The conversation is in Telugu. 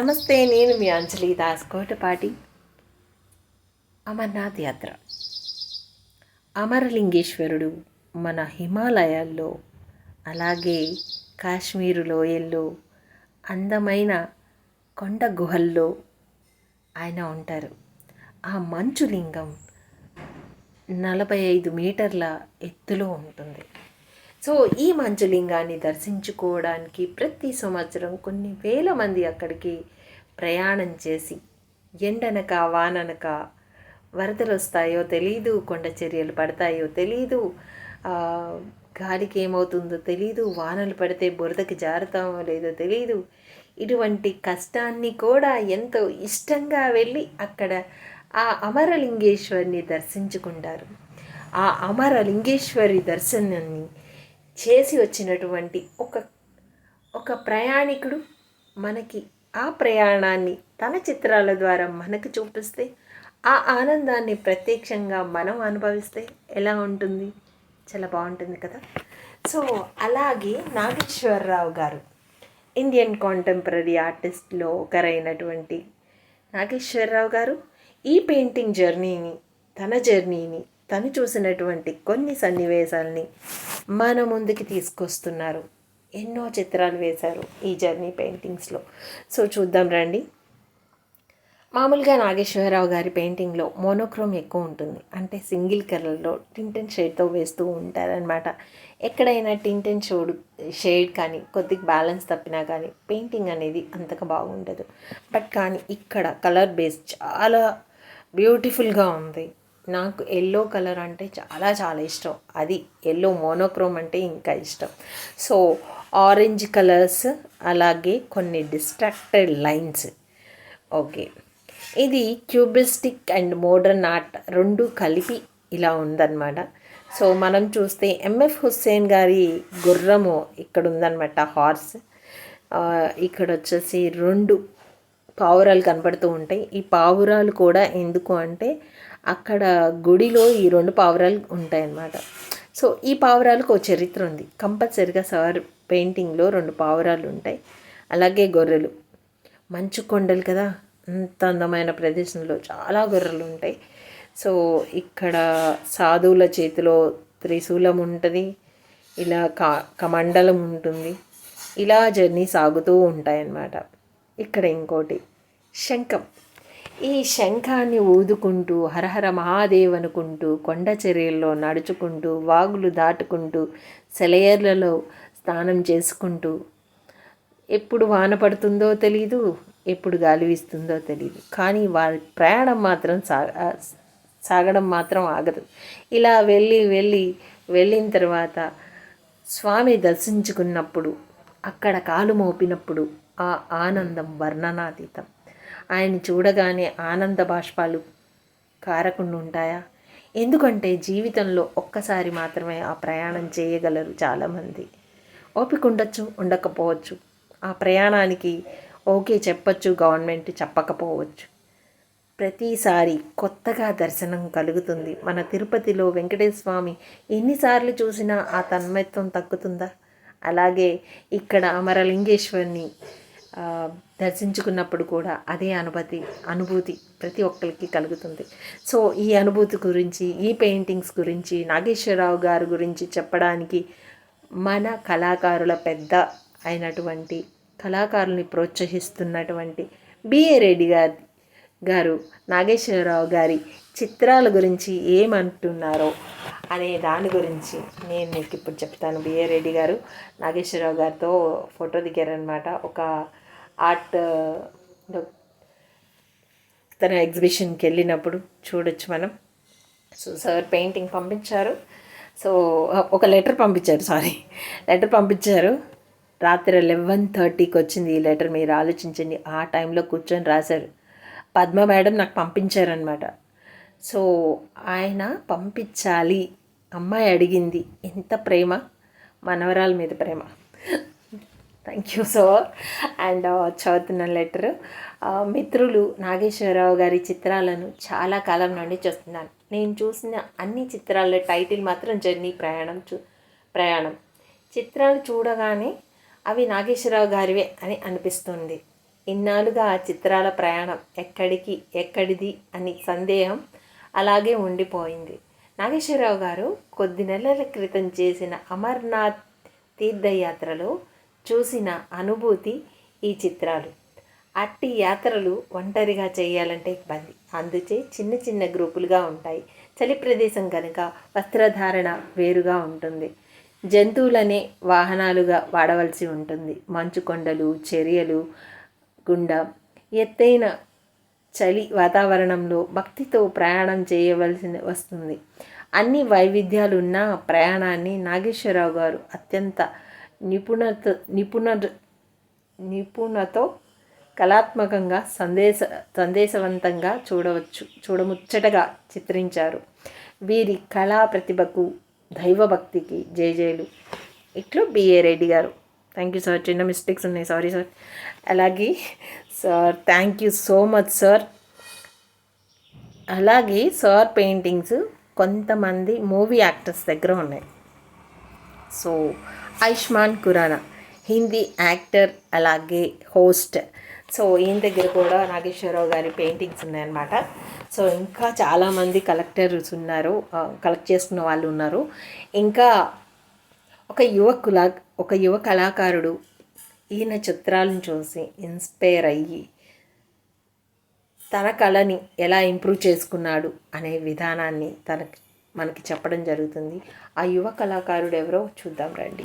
నమస్తే నేను మీ అంజలి దాస్ కోటపాటి. అమర్నాథ్ యాత్ర. అమరలింగేశ్వరుడు మన హిమాలయాల్లో అలాగే కాశ్మీరు లోయల్లో అందమైన కొండ గుహల్లో ఆయన ఉంటారు. ఆ మంచు లింగం నలభై ఐదు మీటర్ల ఎత్తులో ఉంటుంది. సో ఈ మంచులింగాన్ని దర్శించుకోవడానికి ప్రతి సంవత్సరం కొన్ని వేల మంది అక్కడికి ప్రయాణం చేసి ఎండనక వాననక వరదలు వస్తాయో తెలీదు కొండ చర్యలు పడతాయో తెలీదు గాలికి ఏమవుతుందో తెలీదు వానలు పడితే బురదకి జారుతామో లేదో తెలీదు. ఇటువంటి కష్టాన్ని కూడా ఎంతో ఇష్టంగా వెళ్ళి అక్కడ ఆ అమరలింగేశ్వరిని దర్శించుకుంటారు. ఆ అమరలింగేశ్వరి దర్శనాన్ని చేసి వచ్చినటువంటి ఒక ఒక ప్రయాణికుడు మనకి ఆ ప్రయాణాన్ని తన చిత్రాల ద్వారా మనకు చూపిస్తే ఆ ఆనందాన్ని ప్రత్యక్షంగా మనం అనుభవిస్తే ఎలా ఉంటుంది? చాలా బాగుంటుంది కదా? సో అలాగే నాగేశ్వరరావు గారు ఇండియన్ కాంటెంపరీ ఆర్టిస్ట్లో ఒకరైనటువంటి నాగేశ్వరరావు గారు ఈ పెయింటింగ్ జర్నీని తన జర్నీని తను చూసినటువంటి కొన్ని సన్నివేశాలని మన ముందుకి తీసుకొస్తున్నారు. ఎన్నో చిత్రాలు వేశారు ఈ జర్నీ పెయింటింగ్స్లో. సో చూద్దాం రండి. మామూలుగా నాగేశ్వరరావు గారి పెయింటింగ్లో మోనోక్రోమ్ ఎక్కువ ఉంటుంది. అంటే సింగిల్ కలర్లో టింటెన్ షేడ్తో వేస్తూ ఉంటారనమాట ఎక్కడైనా టింటెన్ షోడ్ షేడ్ కానీ కొద్దిగా బ్యాలెన్స్ తప్పినా కానీ పెయింటింగ్ అనేది అంతగా బాగుండదు. బట్ కానీ ఇక్కడ కలర్ బేస్ చాలా బ్యూటిఫుల్గా ఉంది. నాకు ఎల్లో కలర్ అంటే చాలా చాలా ఇష్టం. అది ఎల్లో మోనోక్రోమ్ అంటే ఇంకా ఇష్టం. సో ఆరెంజ్ కలర్స్ అలాగే కొన్ని డిస్ట్రాక్టెడ్ లైన్స్ ఓకే ఇది క్యూబిస్టిక్ అండ్ మోడర్న్ ఆర్ట్ రెండు కలిపి ఇలా ఉందన్నమాట. సో మనం చూస్తే ఎంఎఫ్ హుస్సేన్ గారి గుర్రము ఇక్కడ ఉందన్నమాట హార్స్ uh, ఇక్కడ వచ్చేసి రెండు పావురాలు కనపడుతూ ఉంటాయి. ఈ పావురాలు కూడా ఎందుకు అంటే అక్కడ గుడిలో ఈ రెండు పావురాలు ఉంటాయన్నమాట. సో ఈ పావురాలకు ఒక చరిత్ర ఉంది. కంపల్సరిగా సార్ పెయింటింగ్లో రెండు పావురాలు ఉంటాయి. అలాగే గొర్రెలు. మంచు కొండలు కదా? అంత అందమైన ప్రదేశంలో చాలా గొర్రెలు ఉంటాయి. సో ఇక్కడ సాధువుల చేతిలో త్రిశూలం ఉంటుంది. ఇలా కా కమండలం ఉంటుంది. ఇలా జర్నీ సాగుతూ ఉంటాయన్నమాట. ఇక్కడ ఇంకోటి శంఖం. ఈ శంఖాన్ని ఊదుకుంటూ హరహర మహాదేవ్ అనుకుంటూ కొండ చర్యల్లో నడుచుకుంటూ వాగులు దాటుకుంటూ సెలయర్లలో స్నానం చేసుకుంటూ ఎప్పుడు వాన పడుతుందో తెలీదు ఎప్పుడు గాలి వీస్తుందో తెలియదు కానీ వారి ప్రయాణం మాత్రం సాగ సాగడం మాత్రం ఆగదు. ఇలా వెళ్ళి వెళ్ళి వెళ్ళిన తర్వాత స్వామి దర్శించుకున్నప్పుడు అక్కడ కాలు మోపినప్పుడు ఆ ఆనందం వర్ణనాతీతం. ఆయన చూడగానే ఆనంద బాష్పాలు కారకుండా ఉంటాయా? ఎందుకంటే జీవితంలో ఒక్కసారి మాత్రమే ఆ ప్రయాణం చేయగలరు చాలామంది. ఓపిక ఉండొచ్చు ఉండకపోవచ్చు. ఆ ప్రయాణానికి ఓకే చెప్పచ్చు గవర్నమెంట్ చెప్పకపోవచ్చు. ప్రతిసారి కొత్తగా దర్శనం కలుగుతుంది. మన తిరుపతిలో వెంకటేశ్వర స్వామి ఎన్నిసార్లు చూసినా ఆ తన్మయత్వం తగ్గుతుందా? అలాగే ఇక్కడ అమరలింగేశ్వరిని దర్శించుకున్నప్పుడు కూడా అదే అనుభూతి అనుభూతి ప్రతి ఒక్కరికి కలుగుతుంది. సో ఈ అనుభూతి గురించి ఈ పెయింటింగ్స్ గురించి నాగేశ్వరరావు గారి గురించి చెప్పడానికి మన కళాకారుల పెద్ద అయినటువంటి కళాకారుల్ని ప్రోత్సహిస్తున్నటువంటి బిఏ రెడ్డి గారి గారు నాగేశ్వరరావు గారి చిత్రాల గురించి ఏమంటున్నారో అనే దాని గురించి నేను మీకు ఇప్పుడు చెప్తాను. బిఏ రెడ్డి గారు నాగేశ్వరరావు గారితో ఫోటో దిగారనమాట ఒక ఆర్ట్ తన ఎగ్జిబిషన్కి వెళ్ళినప్పుడు చూడొచ్చు మనం. సో సార్ పెయింటింగ్ పంపించారు. సో ఒక లెటర్ పంపించారు సారీ. లెటర్ పంపించారు. రాత్రి లెవెన్ థర్టీకి వచ్చింది ఈ లెటర్ మీరు ఆలోచించండి. ఆ టైంలో కూర్చొని రాశారు. పద్మ మేడం నాకు పంపించారనమాట సో ఆయన పంపించాలి. అమ్మాయి అడిగింది ఎంత ప్రేమ? మనవరాల మీద ప్రేమ. థ్యాంక్ యూ సో అండ్ చదువుతున్న లెటర్ uh, మిత్రులు నాగేశ్వరరావు గారి చిత్రాలను చాలా కాలం నుండి చూస్తున్నాను. నేను చూసిన అన్ని చిత్రాల టైటిల్ మాత్రం జర్నీ ప్రయాణం చూ ప్రయాణం. చిత్రాలు చూడగానే అవి నాగేశ్వరరావు గారివే అని అనిపిస్తుంది. ఇన్నాళ్ళుగా ఆ చిత్రాల ప్రయాణం ఎక్కడికి ఎక్కడిది అని సందేహం అలాగే ఉండిపోయింది. నాగేశ్వరరావు గారు కొద్ది నెలల క్రితం చేసిన అమర్నాథ్ తీర్థయాత్రలో చూసిన అనుభూతి ఈ చిత్రాలు. అట్టి యాత్రలు ఒంటరిగా చేయాలంటే ఇబ్బంది. అందుచే చిన్న చిన్న గ్రూపులుగా ఉంటాయి. చలి ప్రదేశం కనుక వస్త్రధారణ వేరుగా ఉంటుంది. జంతువులనే వాహనాలుగా వాడవలసి ఉంటుంది. మంచు కొండలు చర్యలు గుండా. ఎత్తైన చలి వాతావరణంలో భక్తితో ప్రయాణం చేయవలసి వస్తుంది. అన్ని వైవిధ్యాలు ఉన్న ప్రయాణాన్ని నాగేశ్వరరావు గారు అత్యంత నిపుణత నిపుణ నిపుణతో కళాత్మకంగా సందేశ సందేశవంతంగా చూడవచ్చు చూడముచ్చటగా చిత్రించారు. వీరి కళా ప్రతిభకు దైవభక్తికి జేజేలు ఇట్లు బిఏ రెడ్డి గారు. థ్యాంక్ యూ సార్ చిన్న మిస్టేక్స్ ఉన్నాయి. సారీ సార్ అలాగే sir thank you so much sir అలాగే సార్ పెయింటింగ్స్ కొంతమంది మూవీ యాక్టర్స్ దగ్గర ఉన్నాయి. సో ఆయుష్మాన్ ఖురానా. హిందీ యాక్టర్ అలాగే హోస్ట్. సో ఈయన దగ్గర కూడా నాగేశ్వరరావు గారి పెయింటింగ్స్ ఉన్నాయన్నమాట. సో ఇంకా చాలామంది కలెక్టర్స్ ఉన్నారు కలెక్ట్ చేసుకున్న వాళ్ళు ఉన్నారు. ఇంకా ఒక యువకుల ఒక యువ కళాకారుడు ఈయన చిత్రాలను చూసి ఇన్స్పైర్ అయ్యి తన కళని ఎలా ఇంప్రూవ్ చేసుకున్నాడు అనే విధానాన్ని తనకి మనకి చెప్పడం జరుగుతుంది. ఆ యువ కళాకారుడు ఎవరో చూద్దాం రండి.